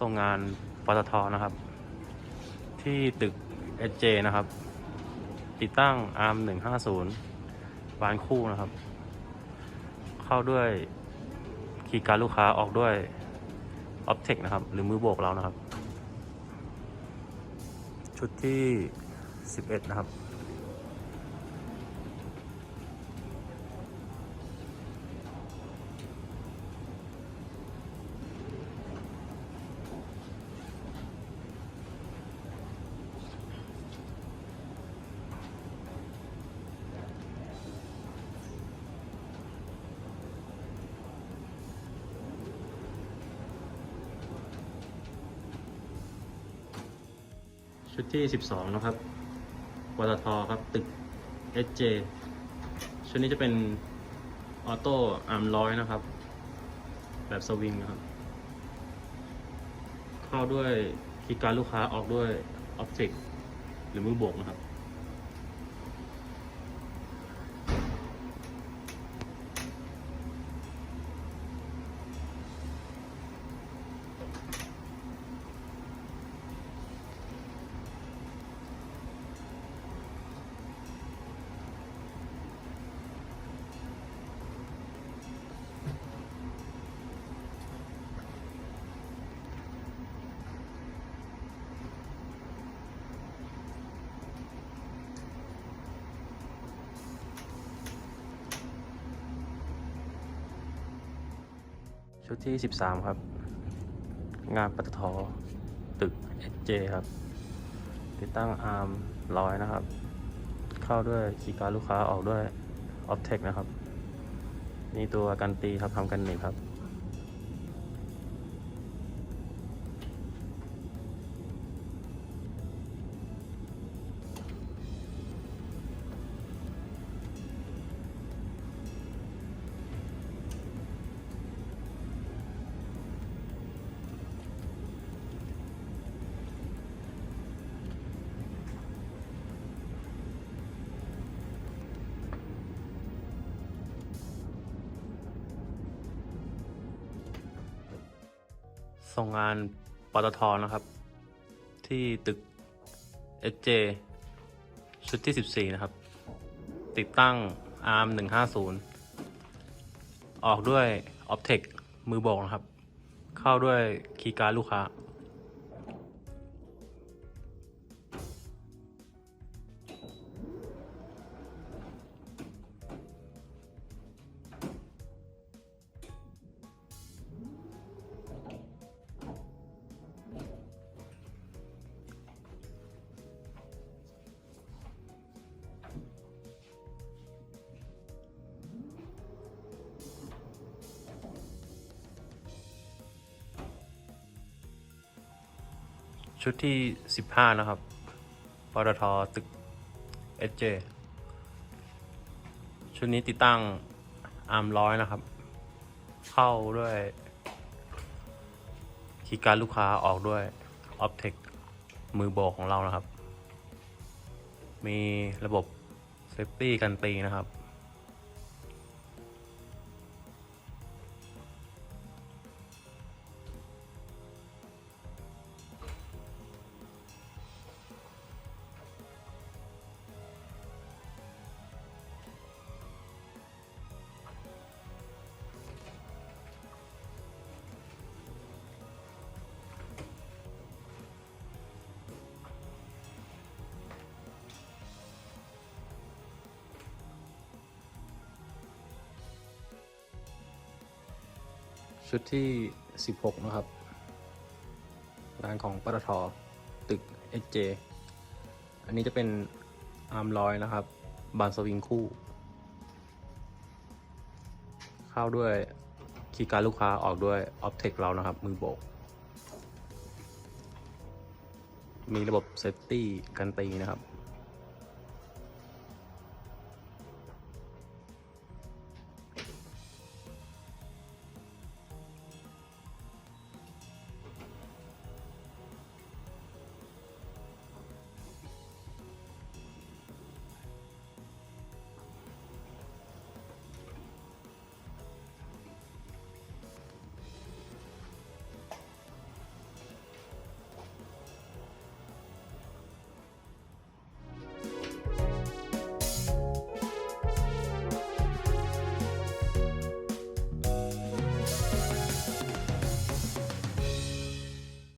ส่งงานปตทนะครับ ที่ตึก SJ นะครับ ติดตั้ง ARM 150 บานคู่นะครับ เข้าด้วยคีย์การลูกค้าออกด้วย Optech นะครับ หรือมือโบกเรานะครับ ชุดที่ 11 นะครับ ชุดที่ 12 นะครับวตทครับ ตึก SJ ชุดนี้จะเป็นออโต้อาร์มร้อยนะครับ แบบสวิงนะครับ เข้าด้วยคีย์การลูกค้าออกด้วยออปติกหรือมือโบกนะครับ ชุดที่ 13 ครับ งานปตทตึก SJ ครับ ติดตั้งอาร์มร้อยนะครับ เข้าด้วยคีการลูกค้าออกด้วยออฟเทคนะครับ นี่ตัวกันตีครับทำกันหนีบครับ ส่งงานปตทนะครับ ที่ตึก SJ ชุดที่ 14 นะครับ ติดตั้ง ARM 150 ออกด้วย Optech มือบอกนะครับ เข้าด้วยคีย์การดลูกค้า ชุดที่ 15 นะครับ ปตท ตึก SJ ชุดนี้ติดตั้งอาร์มร้อยนะครับ เข้าด้วยคีย์การลูกค้าออกด้วย Optech มือโบกของเรานะครับ มีระบบเซฟตี้กันตีนะครับ ชุดที่ 16 นะครับงานของปตทตึก SJ อันนี้จะเป็นอาร์มลอยนะครับ บานสวิงคู่ เข้าด้วยคีย์การลูกค้าออกด้วย Optech เรานะครับ มือโบก มีระบบเซฟตี้กันตีนะครับ